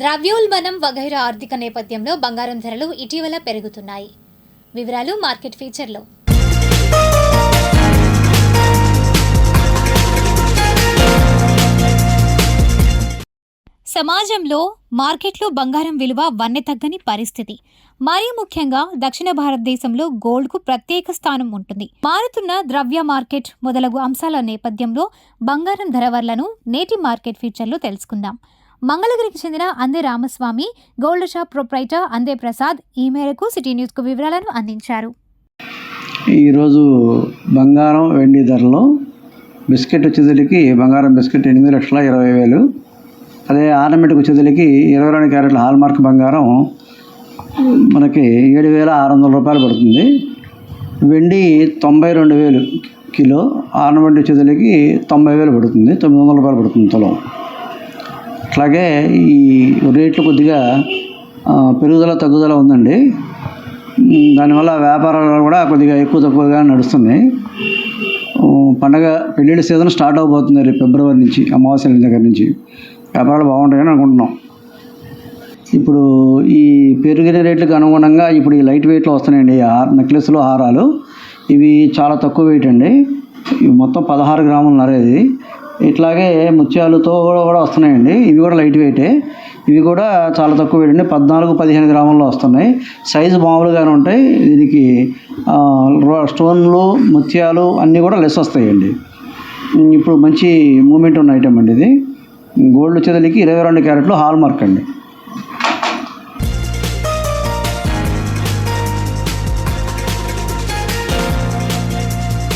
ద్రవ్యోల్బణం వగైరా ఆర్థిక నేపథ్యంలో బంగారం ధరలు ఇటీవల పెరుగుతున్నాయి. వివరాలు మార్కెట్ ఫీచర్లో. సమాజంలో మార్కెట్లో బంగారం విలువ వన్నె తగ్గని పరిస్థితి. మరీ ముఖ్యంగా దక్షిణ భారతదేశంలో గోల్డ్కు ప్రత్యేక స్థానం ఉంటుంది. మారుతున్న ద్రవ్య మార్కెట్ మొదలగు అంశాల నేపథ్యంలో బంగారం ధర వర్లను నేటి మార్కెట్ ఫీచర్లు తెలుసుకుందాం. మంగళగిరికి చెందిన అందే రామస్వామి గోల్డ్ షాప్ ప్రొప్రైటర్ అందే ప్రసాద్ ఈ మేరకు సిటీ న్యూస్కు వివరాలను అందించారు. ఈరోజు బంగారం వెండి ధరలు బిస్కెట్ వచ్చేసరికి బంగారం బిస్కెట్ ఎనిమిది లక్షల ఇరవై వేలు. అదే ఆర్నమెంట్కి వచ్చేసరికి ఇరవై రెండు క్యారెట్ల హాల్మార్క్ బంగారం మనకి ఏడు వేల ఆరు వందల రూపాయలు పడుతుంది. వెండి తొంభై రెండు వేలు కిలో ఆర్నమెంట్ వచ్చేసరికి తొంభై వేలు పడుతుంది తొమ్మిది వందల రూపాయలు పడుతుంది తొలం. అట్లాగే ఈ రేట్లు కొద్దిగా పెరుగుదల తగ్గుదల ఉందండి. దానివల్ల వ్యాపారాలు కూడా కొద్దిగా ఎక్కువ తక్కువగా నడుస్తున్నాయి. పండగ పెళ్ళిళ్ళ సీజన్ స్టార్ట్ అవబోతుంది రేపు ఫిబ్రవరి నుంచి అమావాస్య దగ్గర నుంచి. వ్యాపారాలు బాగుంటాయని అనుకుంటున్నాం. ఇప్పుడు ఈ పెరిగిన రేట్లకు అనుగుణంగా ఇప్పుడు ఈ లైట్ వెయిట్లో వస్తున్నాయండి. ఈ నెక్లెస్లు హారాలు ఇవి చాలా తక్కువ వెయిట్ అండి. ఇవి మొత్తం పదహారు గ్రాములు నరేది. ఇట్లాగే ముత్యాలతో కూడా వస్తున్నాయండి. ఇవి కూడా లైట్ వెయిటే ఇవి కూడా చాలా తక్కువ వెయిట్ అండి. పద్నాలుగు పదిహేను గ్రాముల్లో వస్తున్నాయి. సైజు మామూలుగానే ఉంటాయి. దీనికి రో- స్టోన్లు ముత్యాలు అన్నీ కూడా లెస్ వస్తాయండి. ఇప్పుడు మంచి మూమెంట్ ఉన్న ఐటమ్ అండి ఇది. గోల్డ్ వచ్చేదానికి ఇరవై రెండు క్యారెట్లు హాల్ మార్క్ అండి.